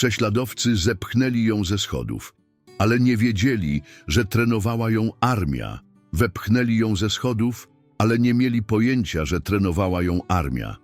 Prześladowcy zepchnęli ją ze schodów, ale nie wiedzieli, że trenowała ją armia. Wepchnęli ją ze schodów, ale nie mieli pojęcia, że trenowała ją armia.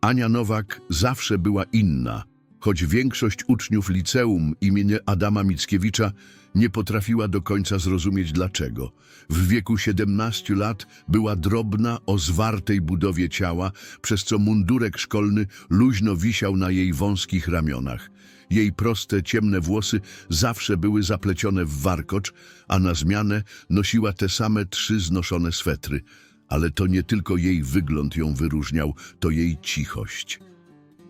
Ania Nowak zawsze była inna, choć większość uczniów liceum imienia Adama Mickiewicza nie potrafiła do końca zrozumieć dlaczego. W wieku 17 lat była drobna o zwartej budowie ciała, przez co mundurek szkolny luźno wisiał na jej wąskich ramionach. Jej proste, ciemne włosy zawsze były zaplecione w warkocz, a na zmianę nosiła te same trzy znoszone swetry. Ale to nie tylko jej wygląd ją wyróżniał, to jej cichość.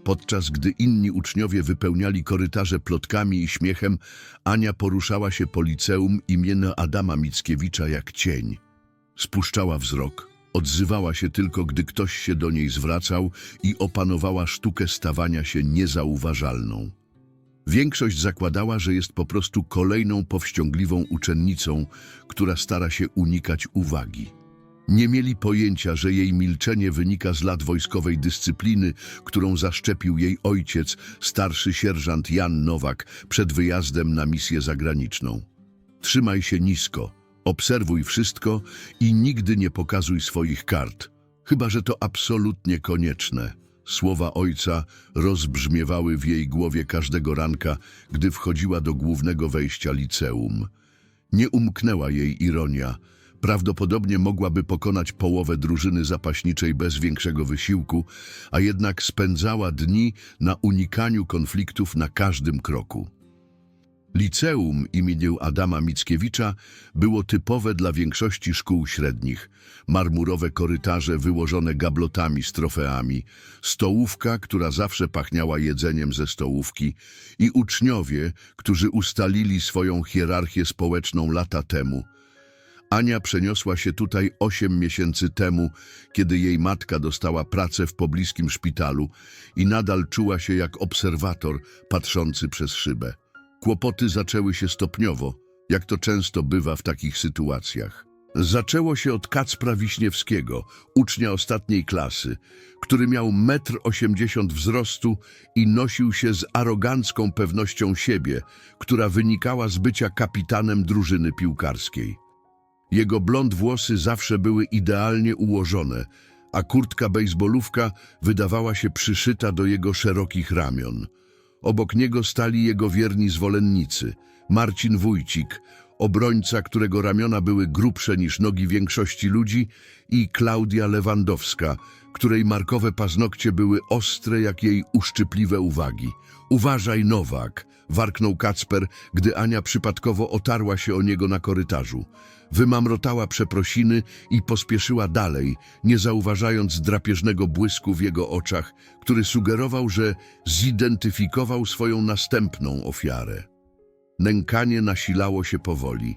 Podczas gdy inni uczniowie wypełniali korytarze plotkami i śmiechem, Ania poruszała się po liceum imienia Adama Mickiewicza jak cień. Spuszczała wzrok, odzywała się tylko, gdy ktoś się do niej zwracał i opanowała sztukę stawania się niezauważalną. Większość zakładała, że jest po prostu kolejną powściągliwą uczennicą, która stara się unikać uwagi. Nie mieli pojęcia, że jej milczenie wynika z lat wojskowej dyscypliny, którą zaszczepił jej ojciec, starszy sierżant Jan Nowak, przed wyjazdem na misję zagraniczną. Trzymaj się nisko, obserwuj wszystko i nigdy nie pokazuj swoich kart, chyba że to absolutnie konieczne. Słowa ojca rozbrzmiewały w jej głowie każdego ranka, gdy wchodziła do głównego wejścia liceum. Nie umknęła jej ironia. Prawdopodobnie mogłaby pokonać połowę drużyny zapaśniczej bez większego wysiłku, a jednak spędzała dni na unikaniu konfliktów na każdym kroku. Liceum imieniu Adama Mickiewicza było typowe dla większości szkół średnich. Marmurowe korytarze wyłożone gablotami z trofeami, stołówka, która zawsze pachniała jedzeniem ze stołówki i uczniowie, którzy ustalili swoją hierarchię społeczną lata temu. Ania przeniosła się tutaj osiem miesięcy temu, kiedy jej matka dostała pracę w pobliskim szpitalu i nadal czuła się jak obserwator patrzący przez szybę. Kłopoty zaczęły się stopniowo, jak to często bywa w takich sytuacjach. Zaczęło się od Kacpra Wiśniewskiego, ucznia ostatniej klasy, który miał 1,80 m wzrostu i nosił się z arogancką pewnością siebie, która wynikała z bycia kapitanem drużyny piłkarskiej. Jego blond włosy zawsze były idealnie ułożone, a kurtka bejsbolówka wydawała się przyszyta do jego szerokich ramion. Obok niego stali jego wierni zwolennicy. Marcin Wójcik, obrońca, którego ramiona były grubsze niż nogi większości ludzi i Klaudia Lewandowska, której markowe paznokcie były ostre jak jej uszczypliwe uwagi. Uważaj, Nowak, warknął Kacper, gdy Ania przypadkowo otarła się o niego na korytarzu. Wymamrotała przeprosiny i pospieszyła dalej, nie zauważając drapieżnego błysku w jego oczach, który sugerował, że zidentyfikował swoją następną ofiarę. Nękanie nasilało się powoli.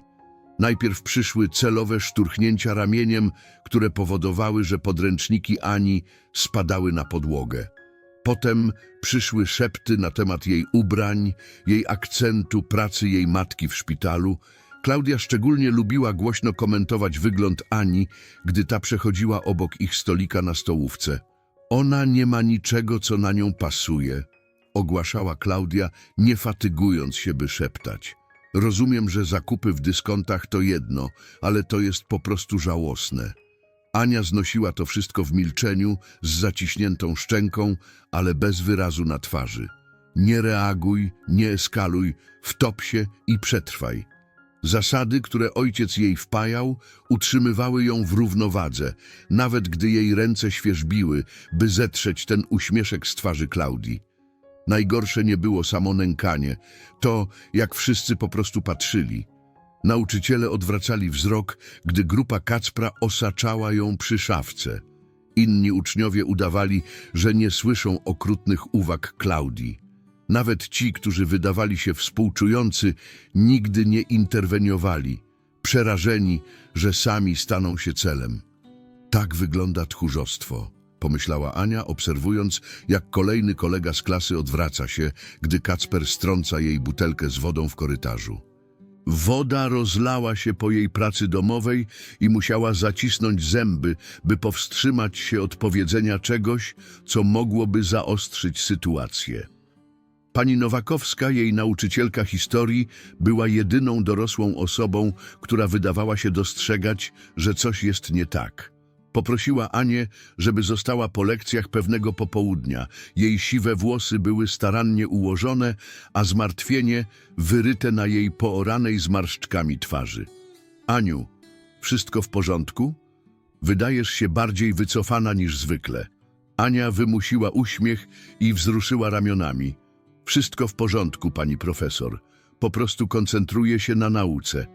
Najpierw przyszły celowe szturchnięcia ramieniem, które powodowały, że podręczniki Ani spadały na podłogę. Potem przyszły szepty na temat jej ubrań, jej akcentu, pracy jej matki w szpitalu. Klaudia szczególnie lubiła głośno komentować wygląd Ani, gdy ta przechodziła obok ich stolika na stołówce. Ona nie ma niczego, co na nią pasuje, ogłaszała Klaudia, nie fatygując się, by szeptać. Rozumiem, że zakupy w dyskontach to jedno, ale to jest po prostu żałosne. Ania znosiła to wszystko w milczeniu, z zaciśniętą szczęką, ale bez wyrazu na twarzy. Nie reaguj, nie eskaluj, wtop się i przetrwaj. Zasady, które ojciec jej wpajał, utrzymywały ją w równowadze, nawet gdy jej ręce świeżbiły, by zetrzeć ten uśmieszek z twarzy Klaudii. Najgorsze nie było samo nękanie, to jak wszyscy po prostu patrzyli. Nauczyciele odwracali wzrok, gdy grupa Kacpra osaczała ją przy szafce. Inni uczniowie udawali, że nie słyszą okrutnych uwag Klaudii. Nawet ci, którzy wydawali się współczujący, nigdy nie interweniowali, przerażeni, że sami staną się celem. Tak wygląda tchórzostwo, pomyślała Ania, obserwując, jak kolejny kolega z klasy odwraca się, gdy Kacper strąca jej butelkę z wodą w korytarzu. Woda rozlała się po jej pracy domowej i musiała zacisnąć zęby, by powstrzymać się od powiedzenia czegoś, co mogłoby zaostrzyć sytuację. Pani Nowakowska, jej nauczycielka historii, była jedyną dorosłą osobą, która wydawała się dostrzegać, że coś jest nie tak. Poprosiła Anię, żeby została po lekcjach pewnego popołudnia. Jej siwe włosy były starannie ułożone, a zmartwienie wyryte na jej pooranej zmarszczkami twarzy. Aniu, wszystko w porządku? Wydajesz się bardziej wycofana niż zwykle. Ania wymusiła uśmiech i wzruszyła ramionami. Wszystko w porządku, pani profesor. Po prostu koncentruję się na nauce.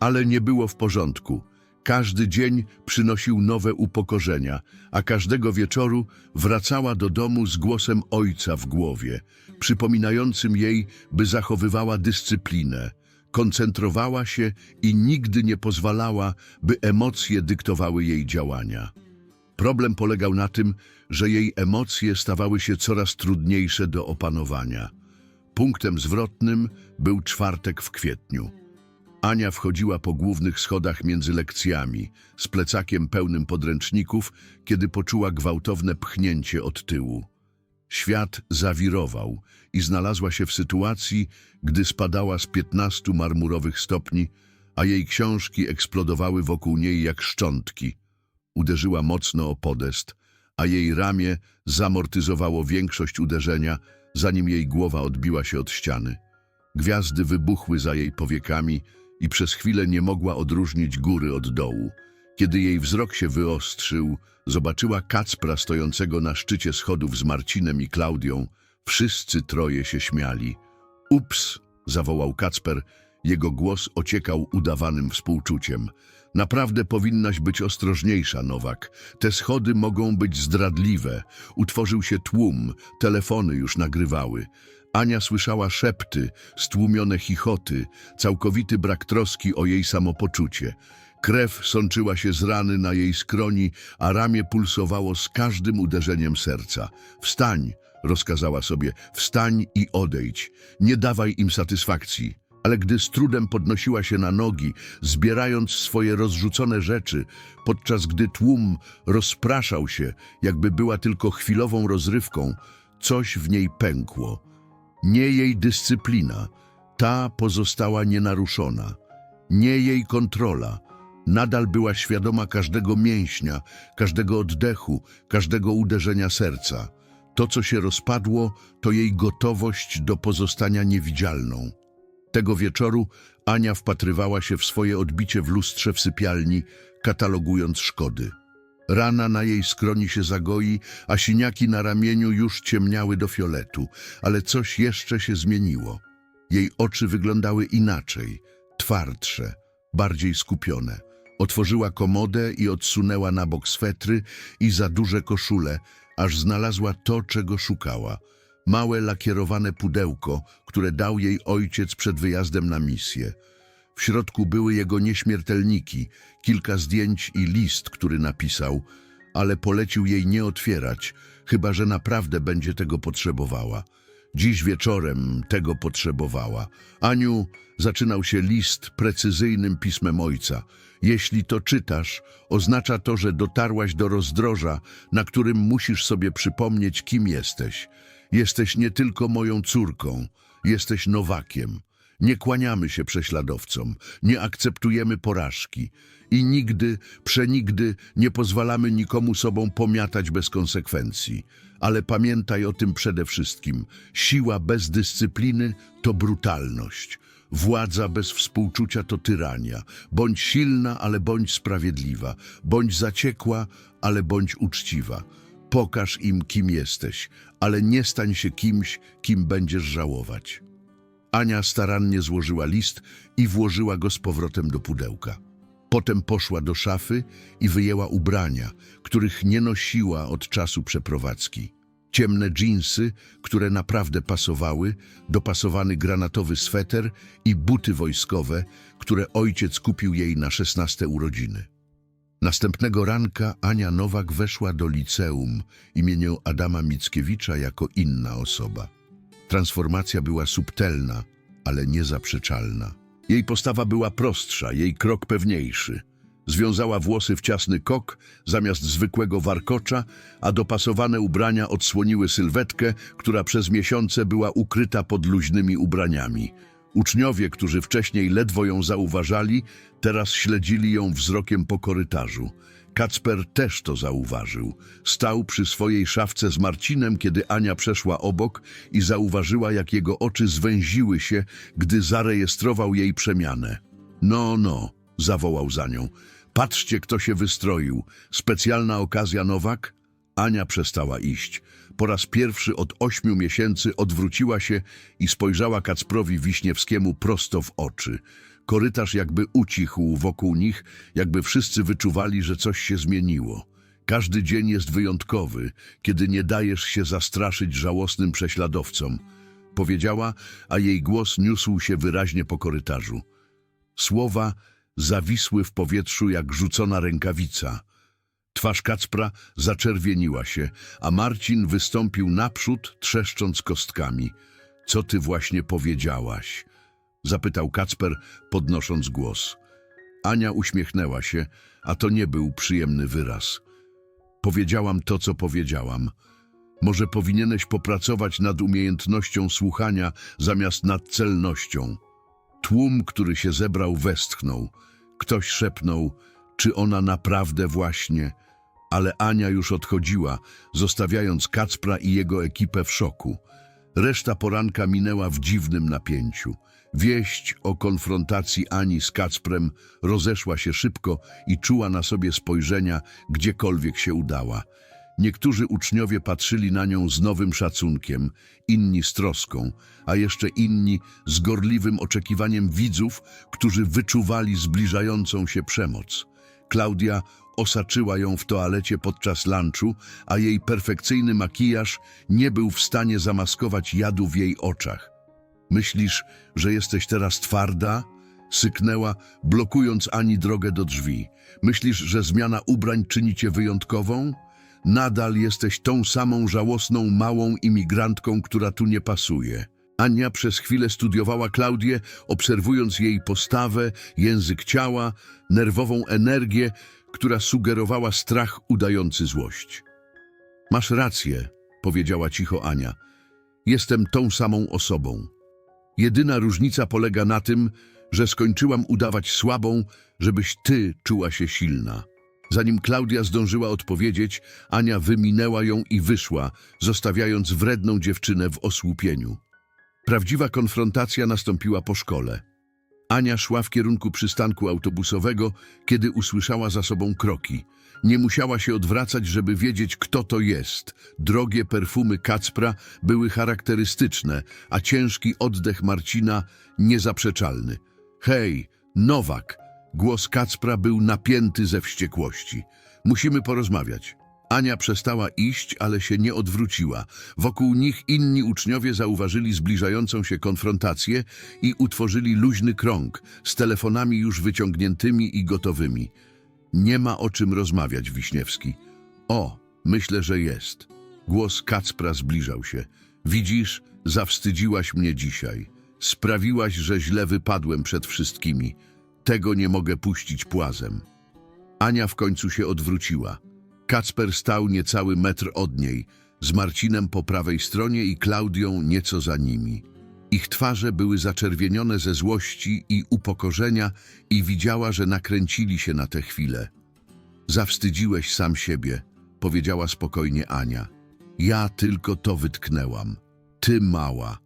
Ale nie było w porządku. Każdy dzień przynosił nowe upokorzenia, a każdego wieczoru wracała do domu z głosem ojca w głowie, przypominającym jej, by zachowywała dyscyplinę, koncentrowała się i nigdy nie pozwalała, by emocje dyktowały jej działania. Problem polegał na tym, że jej emocje stawały się coraz trudniejsze do opanowania. Punktem zwrotnym był czwartek w kwietniu. Ania wchodziła po głównych schodach między lekcjami, z plecakiem pełnym podręczników, kiedy poczuła gwałtowne pchnięcie od tyłu. Świat zawirował i znalazła się w sytuacji, gdy spadała z piętnastu marmurowych stopni, a jej książki eksplodowały wokół niej jak szczątki. Uderzyła mocno o podest, a jej ramię zamortyzowało większość uderzenia, zanim jej głowa odbiła się od ściany. Gwiazdy wybuchły za jej powiekami i przez chwilę nie mogła odróżnić góry od dołu. Kiedy jej wzrok się wyostrzył, zobaczyła Kacpra stojącego na szczycie schodów z Marcinem i Klaudią. Wszyscy troje się śmiali. Ups, zawołał Kacper. Jego głos ociekał udawanym współczuciem. Naprawdę powinnaś być ostrożniejsza, Nowak. Te schody mogą być zdradliwe. Utworzył się tłum, telefony już nagrywały. Ania słyszała szepty, stłumione chichoty, całkowity brak troski o jej samopoczucie. Krew sączyła się z rany na jej skroni, a ramię pulsowało z każdym uderzeniem serca. Wstań, rozkazała sobie, wstań i odejdź. Nie dawaj im satysfakcji. Ale gdy z trudem podnosiła się na nogi, zbierając swoje rozrzucone rzeczy, podczas gdy tłum rozpraszał się, jakby była tylko chwilową rozrywką, coś w niej pękło. Nie jej dyscyplina, ta pozostała nienaruszona. Nie jej kontrola, nadal była świadoma każdego mięśnia, każdego oddechu, każdego uderzenia serca. To, co się rozpadło, to jej gotowość do pozostania niewidzialną. Tego wieczoru Ania wpatrywała się w swoje odbicie w lustrze w sypialni, katalogując szkody. Rana na jej skroni się zagoi, a siniaki na ramieniu już ciemniały do fioletu, ale coś jeszcze się zmieniło. Jej oczy wyglądały inaczej, twardsze, bardziej skupione. Otworzyła komodę i odsunęła na bok swetry i za duże koszule, aż znalazła to, czego szukała. Małe lakierowane pudełko, które dał jej ojciec przed wyjazdem na misję. W środku były jego nieśmiertelniki, kilka zdjęć i list, który napisał, ale polecił jej nie otwierać, chyba że naprawdę będzie tego potrzebowała. Dziś wieczorem tego potrzebowała. Aniu, zaczynał się list precyzyjnym pismem ojca. Jeśli to czytasz, oznacza to, że dotarłaś do rozdroża, na którym musisz sobie przypomnieć, kim jesteś. Jesteś nie tylko moją córką, jesteś Nowakiem. Nie kłaniamy się prześladowcom, nie akceptujemy porażki i nigdy, przenigdy nie pozwalamy nikomu sobą pomiatać bez konsekwencji. Ale pamiętaj o tym przede wszystkim. Siła bez dyscypliny to brutalność. Władza bez współczucia to tyrania. Bądź silna, ale bądź sprawiedliwa. Bądź zaciekła, ale bądź uczciwa. Pokaż im, kim jesteś, ale nie stań się kimś, kim będziesz żałować. Ania starannie złożyła list i włożyła go z powrotem do pudełka. Potem poszła do szafy i wyjęła ubrania, których nie nosiła od czasu przeprowadzki. Ciemne dżinsy, które naprawdę pasowały, dopasowany granatowy sweter i buty wojskowe, które ojciec kupił jej na szesnaste urodziny. Następnego ranka Ania Nowak weszła do liceum imieniu Adama Mickiewicza jako inna osoba. Transformacja była subtelna, ale niezaprzeczalna. Jej postawa była prostsza, jej krok pewniejszy. Związała włosy w ciasny kok zamiast zwykłego warkocza, a dopasowane ubrania odsłoniły sylwetkę, która przez miesiące była ukryta pod luźnymi ubraniami. Uczniowie, którzy wcześniej ledwo ją zauważali, teraz śledzili ją wzrokiem po korytarzu. Kacper też to zauważył. Stał przy swojej szafce z Marcinem, kiedy Ania przeszła obok i zauważyła, jak jego oczy zwęziły się, gdy zarejestrował jej przemianę. No, no, zawołał za nią. Patrzcie, kto się wystroił. Specjalna okazja, Nowak? Ania przestała iść. Po raz pierwszy od ośmiu miesięcy odwróciła się i spojrzała Kacprowi Wiśniewskiemu prosto w oczy. Korytarz jakby ucichł wokół nich, jakby wszyscy wyczuwali, że coś się zmieniło. Każdy dzień jest wyjątkowy, kiedy nie dajesz się zastraszyć żałosnym prześladowcom. Powiedziała, a jej głos niósł się wyraźnie po korytarzu. Słowa zawisły w powietrzu jak rzucona rękawica. Twarz Kacpra zaczerwieniła się, a Marcin wystąpił naprzód, trzeszcząc kostkami. Co ty właśnie powiedziałaś? Zapytał Kacper, podnosząc głos. Ania uśmiechnęła się, a to nie był przyjemny wyraz. Powiedziałam to, co powiedziałam. Może powinieneś popracować nad umiejętnością słuchania zamiast nad celnością. Tłum, który się zebrał, westchnął. Ktoś szepnął, czy ona naprawdę właśnie... Ale Ania już odchodziła, zostawiając Kacpra i jego ekipę w szoku. Reszta poranka minęła w dziwnym napięciu. Wieść o konfrontacji Ani z Kacprem rozeszła się szybko i czuła na sobie spojrzenia, gdziekolwiek się udała. Niektórzy uczniowie patrzyli na nią z nowym szacunkiem, inni z troską, a jeszcze inni z gorliwym oczekiwaniem widzów, którzy wyczuwali zbliżającą się przemoc. Klaudia osaczyła ją w toalecie podczas lunchu, a jej perfekcyjny makijaż nie był w stanie zamaskować jadu w jej oczach. Myślisz, że jesteś teraz twarda? Syknęła, blokując Ani drogę do drzwi. Myślisz, że zmiana ubrań czyni cię wyjątkową? Nadal jesteś tą samą żałosną małą imigrantką, która tu nie pasuje. Ania przez chwilę studiowała Klaudię, obserwując jej postawę, język ciała, nerwową energię, która sugerowała strach udający złość. Masz rację, powiedziała cicho Ania. Jestem tą samą osobą. Jedyna różnica polega na tym, że skończyłam udawać słabą, żebyś ty czuła się silna. Zanim Klaudia zdążyła odpowiedzieć, Ania wyminęła ją i wyszła, zostawiając wredną dziewczynę w osłupieniu. Prawdziwa konfrontacja nastąpiła po szkole. Ania szła w kierunku przystanku autobusowego, kiedy usłyszała za sobą kroki. Nie musiała się odwracać, żeby wiedzieć, kto to jest. Drogie perfumy Kacpra były charakterystyczne, a ciężki oddech Marcina niezaprzeczalny. Hej, Nowak! Głos Kacpra był napięty ze wściekłości. Musimy porozmawiać. Ania przestała iść, ale się nie odwróciła. Wokół nich inni uczniowie zauważyli zbliżającą się konfrontację i utworzyli luźny krąg z telefonami już wyciągniętymi i gotowymi. Nie ma o czym rozmawiać, Wiśniewski. O, myślę, że jest. Głos Kacpra zbliżał się. Widzisz, zawstydziłaś mnie dzisiaj. Sprawiłaś, że źle wypadłem przed wszystkimi. Tego nie mogę puścić płazem. Ania w końcu się odwróciła. Kacper stał niecały metr od niej, z Marcinem po prawej stronie i Klaudią nieco za nimi. Ich twarze były zaczerwienione ze złości i upokorzenia i widziała, że nakręcili się na tę chwilę. Zawstydziłeś sam siebie, powiedziała spokojnie Ania. Ja tylko to wytknęłam. Ty mała.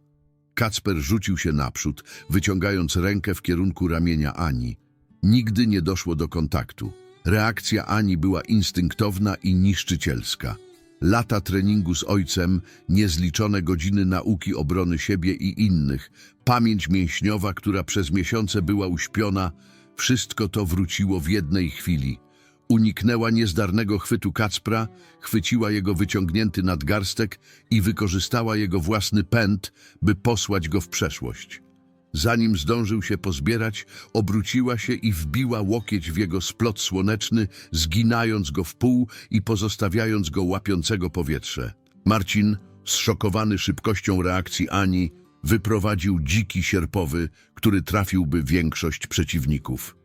Kacper rzucił się naprzód, wyciągając rękę w kierunku ramienia Ani. Nigdy nie doszło do kontaktu. Reakcja Ani była instynktowna i niszczycielska. Lata treningu z ojcem, niezliczone godziny nauki obrony siebie i innych, pamięć mięśniowa, która przez miesiące była uśpiona, wszystko to wróciło w jednej chwili. Uniknęła niezdarnego chwytu Kacpra, chwyciła jego wyciągnięty nadgarstek i wykorzystała jego własny pęd, by posłać go w przeszłość. Zanim zdążył się pozbierać, obróciła się i wbiła łokieć w jego splot słoneczny, zginając go w pół i pozostawiając go łapiącego powietrze. Marcin, zszokowany szybkością reakcji Ani, wyprowadził dziki sierpowy, który trafiłby większość przeciwników.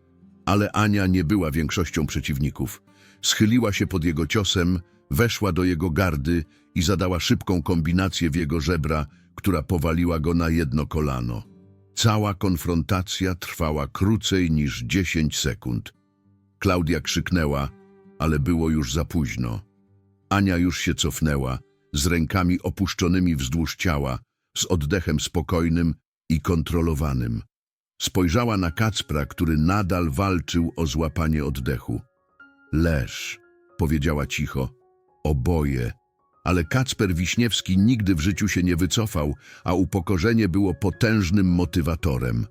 Ale Ania nie była większością przeciwników. Schyliła się pod jego ciosem, weszła do jego gardy i zadała szybką kombinację w jego żebra, która powaliła go na jedno kolano. Cała konfrontacja trwała krócej niż 10 sekund. Klaudia krzyknęła, ale było już za późno. Ania już się cofnęła, z rękami opuszczonymi wzdłuż ciała, z oddechem spokojnym i kontrolowanym. Spojrzała na Kacpra, który nadal walczył o złapanie oddechu. Leż, powiedziała cicho, oboje. Ale Kacper Wiśniewski nigdy w życiu się nie wycofał, a upokorzenie było potężnym motywatorem.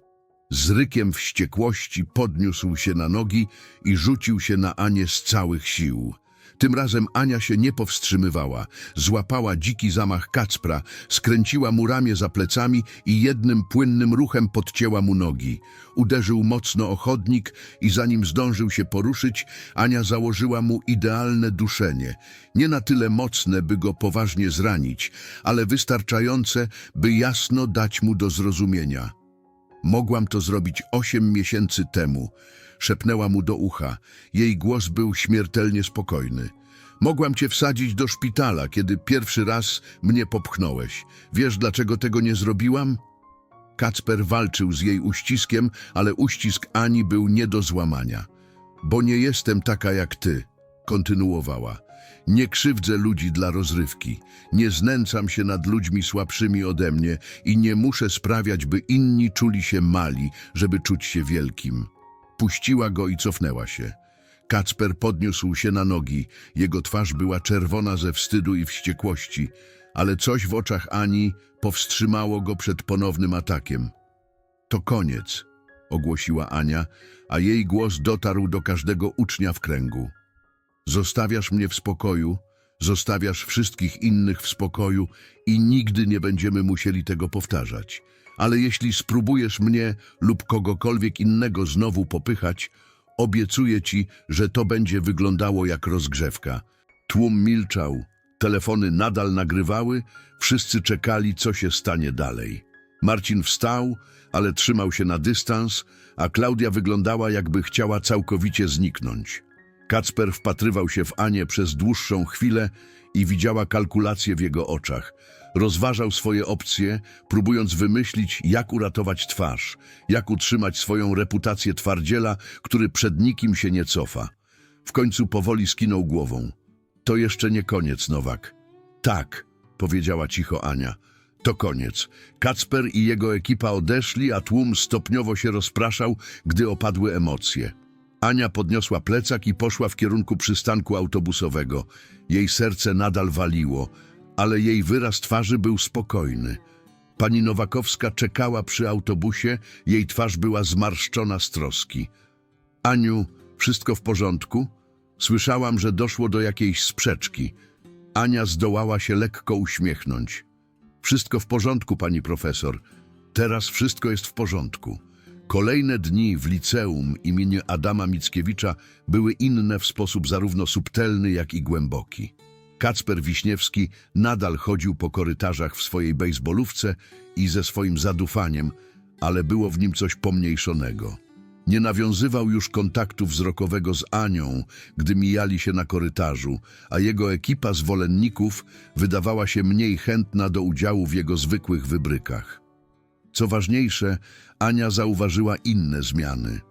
Z rykiem wściekłości podniósł się na nogi i rzucił się na Anię z całych sił. Tym razem Ania się nie powstrzymywała. Złapała dziki zamach Kacpra, skręciła mu ramię za plecami i jednym płynnym ruchem podcięła mu nogi. Uderzył mocno o chodnik i zanim zdążył się poruszyć, Ania założyła mu idealne duszenie. Nie na tyle mocne, by go poważnie zranić, ale wystarczające, by jasno dać mu do zrozumienia. Mogłam to zrobić osiem miesięcy temu. Szepnęła mu do ucha. Jej głos był śmiertelnie spokojny. Mogłam cię wsadzić do szpitala, kiedy pierwszy raz mnie popchnąłeś. Wiesz, dlaczego tego nie zrobiłam? Kacper walczył z jej uściskiem, ale uścisk Ani był nie do złamania. Bo nie jestem taka jak ty, kontynuowała. Nie krzywdzę ludzi dla rozrywki, nie znęcam się nad ludźmi słabszymi ode mnie i nie muszę sprawiać, by inni czuli się mali, żeby czuć się wielkim. Puściła go i cofnęła się. Kacper podniósł się na nogi. Jego twarz była czerwona ze wstydu i wściekłości, ale coś w oczach Ani powstrzymało go przed ponownym atakiem. To koniec, ogłosiła Ania, a jej głos dotarł do każdego ucznia w kręgu. Zostawiasz mnie w spokoju, zostawiasz wszystkich innych w spokoju i nigdy nie będziemy musieli tego powtarzać. Ale jeśli spróbujesz mnie lub kogokolwiek innego znowu popychać, obiecuję ci, że to będzie wyglądało jak rozgrzewka. Tłum milczał, telefony nadal nagrywały, wszyscy czekali, co się stanie dalej. Marcin wstał, ale trzymał się na dystans, a Klaudia wyglądała, jakby chciała całkowicie zniknąć. Kacper wpatrywał się w Anię przez dłuższą chwilę i widziała kalkulacje w jego oczach. Rozważał swoje opcje, próbując wymyślić, jak uratować twarz, jak utrzymać swoją reputację twardziela, który przed nikim się nie cofa. W końcu powoli skinął głową. To jeszcze nie koniec, Nowak. Tak, powiedziała cicho Ania. To koniec. Kacper i jego ekipa odeszli, a tłum stopniowo się rozpraszał, gdy opadły emocje. Ania podniosła plecak i poszła w kierunku przystanku autobusowego. Jej serce nadal waliło, ale jej wyraz twarzy był spokojny. Pani Nowakowska czekała przy autobusie, jej twarz była zmarszczona z troski. Aniu, wszystko w porządku? Słyszałam, że doszło do jakiejś sprzeczki. Ania zdołała się lekko uśmiechnąć. Wszystko w porządku, pani profesor. Teraz wszystko jest w porządku. Kolejne dni w liceum imienia Adama Mickiewicza były inne w sposób zarówno subtelny, jak i głęboki. Kacper Wiśniewski nadal chodził po korytarzach w swojej bejsbolówce i ze swoim zadufaniem, ale było w nim coś pomniejszonego. Nie nawiązywał już kontaktu wzrokowego z Anią, gdy mijali się na korytarzu, a jego ekipa zwolenników wydawała się mniej chętna do udziału w jego zwykłych wybrykach. Co ważniejsze, Ania zauważyła inne zmiany.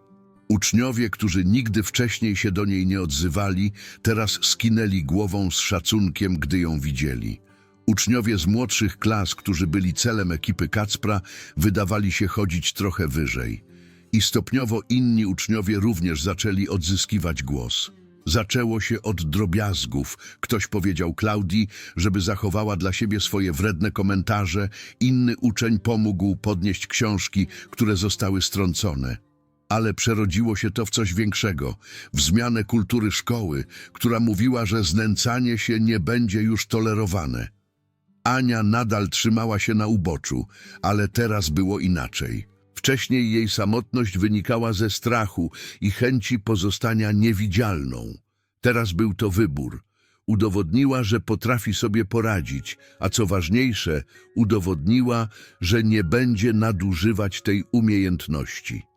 Uczniowie, którzy nigdy wcześniej się do niej nie odzywali, teraz skinęli głową z szacunkiem, gdy ją widzieli. Uczniowie z młodszych klas, którzy byli celem ekipy Kacpra, wydawali się chodzić trochę wyżej. I stopniowo inni uczniowie również zaczęli odzyskiwać głos. Zaczęło się od drobiazgów. Ktoś powiedział Klaudii, żeby zachowała dla siebie swoje wredne komentarze. Inny uczeń pomógł podnieść książki, które zostały strącone. Ale przerodziło się to w coś większego, w zmianę kultury szkoły, która mówiła, że znęcanie się nie będzie już tolerowane. Ania nadal trzymała się na uboczu, ale teraz było inaczej. Wcześniej jej samotność wynikała ze strachu i chęci pozostania niewidzialną. Teraz był to wybór. Udowodniła, że potrafi sobie poradzić, a co ważniejsze, udowodniła, że nie będzie nadużywać tej umiejętności.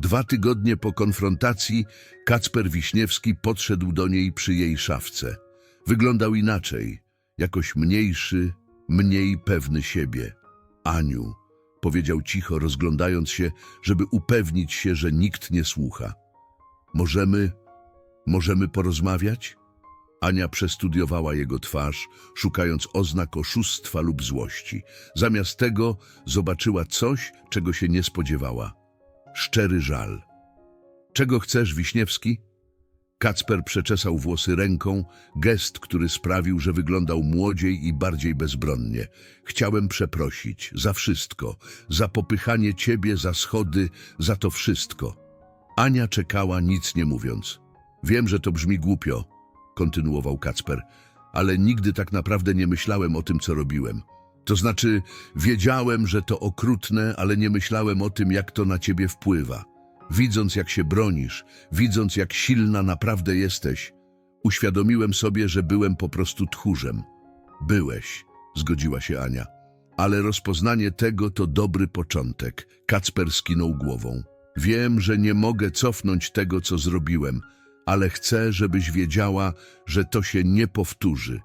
Dwa tygodnie po konfrontacji Kacper Wiśniewski podszedł do niej przy jej szafce. Wyglądał inaczej, jakoś mniejszy, mniej pewny siebie. Aniu, powiedział cicho, rozglądając się, żeby upewnić się, że nikt nie słucha. Możemy, możemy porozmawiać? Ania przestudiowała jego twarz, szukając oznak oszustwa lub złości. Zamiast tego zobaczyła coś, czego się nie spodziewała. Szczery żal. Czego chcesz, Wiśniewski? Kacper przeczesał włosy ręką, gest, który sprawił, że wyglądał młodziej i bardziej bezbronnie. Chciałem przeprosić za wszystko, za popychanie ciebie, za schody, za to wszystko. Ania czekała, nic nie mówiąc. Wiem, że to brzmi głupio, kontynuował Kacper, ale nigdy tak naprawdę nie myślałem o tym, co robiłem. To znaczy, wiedziałem, że to okrutne, ale nie myślałem o tym, jak to na ciebie wpływa. Widząc, jak się bronisz, widząc, jak silna naprawdę jesteś, uświadomiłem sobie, że byłem po prostu tchórzem. Byłeś, zgodziła się Ania. Ale rozpoznanie tego to dobry początek. Kacper skinął głową. Wiem, że nie mogę cofnąć tego, co zrobiłem, ale chcę, żebyś wiedziała, że to się nie powtórzy.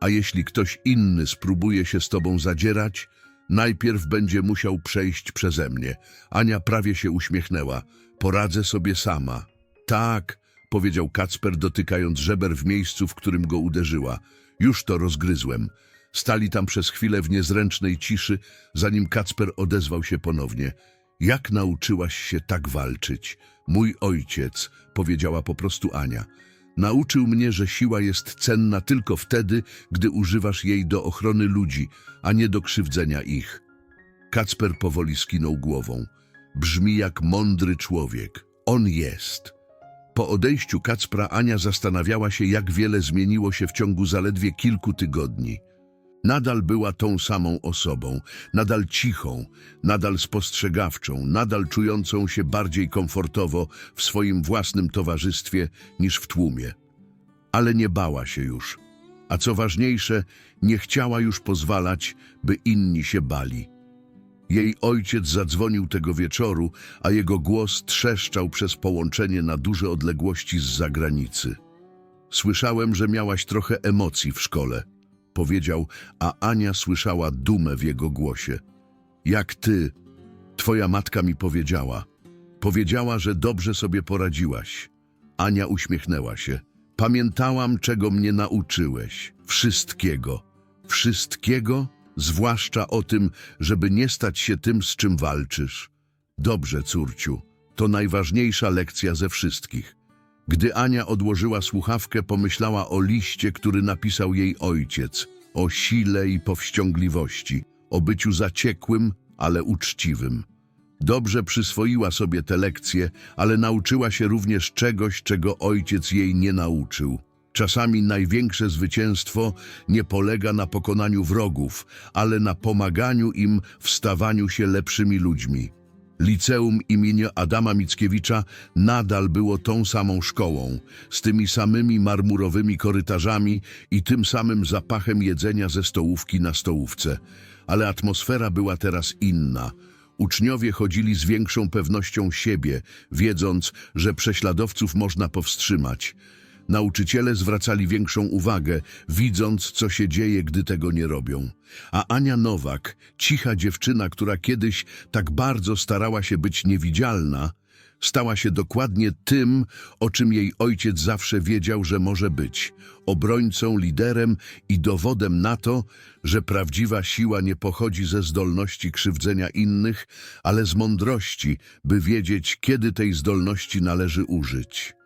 A jeśli ktoś inny spróbuje się z tobą zadzierać, najpierw będzie musiał przejść przeze mnie. Ania prawie się uśmiechnęła. Poradzę sobie sama. Tak, powiedział Kacper, dotykając żeber w miejscu, w którym go uderzyła. Już to rozgryzłem. Stali tam przez chwilę w niezręcznej ciszy, zanim Kacper odezwał się ponownie. Jak nauczyłaś się tak walczyć? Mój ojciec, powiedziała po prostu Ania. Nauczył mnie, że siła jest cenna tylko wtedy, gdy używasz jej do ochrony ludzi, a nie do krzywdzenia ich. Kacper powoli skinął głową. Brzmi jak mądry człowiek. On jest. Po odejściu Kacpra Ania zastanawiała się, jak wiele zmieniło się w ciągu zaledwie kilku tygodni. Nadal była tą samą osobą, nadal cichą, nadal spostrzegawczą, nadal czującą się bardziej komfortowo w swoim własnym towarzystwie niż w tłumie. Ale nie bała się już, a co ważniejsze, nie chciała już pozwalać, by inni się bali. Jej ojciec zadzwonił tego wieczoru, a jego głos trzeszczał przez połączenie na duże odległości z zagranicy. Słyszałem, że miałaś trochę emocji w szkole, powiedział, a Ania słyszała dumę w jego głosie. Jak ty, twoja matka mi powiedziała. Powiedziała, że dobrze sobie poradziłaś. Ania uśmiechnęła się. Pamiętałam, czego mnie nauczyłeś. Wszystkiego. Wszystkiego, zwłaszcza o tym, żeby nie stać się tym, z czym walczysz. Dobrze, córciu, to najważniejsza lekcja ze wszystkich. Gdy Ania odłożyła słuchawkę, pomyślała o liście, który napisał jej ojciec, o sile i powściągliwości, o byciu zaciekłym, ale uczciwym. Dobrze przyswoiła sobie te lekcje, ale nauczyła się również czegoś, czego ojciec jej nie nauczył. Czasami największe zwycięstwo nie polega na pokonaniu wrogów, ale na pomaganiu im w stawaniu się lepszymi ludźmi. Liceum imienia Adama Mickiewicza nadal było tą samą szkołą, z tymi samymi marmurowymi korytarzami i tym samym zapachem jedzenia ze stołówki na stołówce. Ale atmosfera była teraz inna. Uczniowie chodzili z większą pewnością siebie, wiedząc, że prześladowców można powstrzymać. Nauczyciele zwracali większą uwagę, widząc, co się dzieje, gdy tego nie robią. A Ania Nowak, cicha dziewczyna, która kiedyś tak bardzo starała się być niewidzialna, stała się dokładnie tym, o czym jej ojciec zawsze wiedział, że może być obrońcą, liderem i dowodem na to, że prawdziwa siła nie pochodzi ze zdolności krzywdzenia innych, ale z mądrości, by wiedzieć, kiedy tej zdolności należy użyć.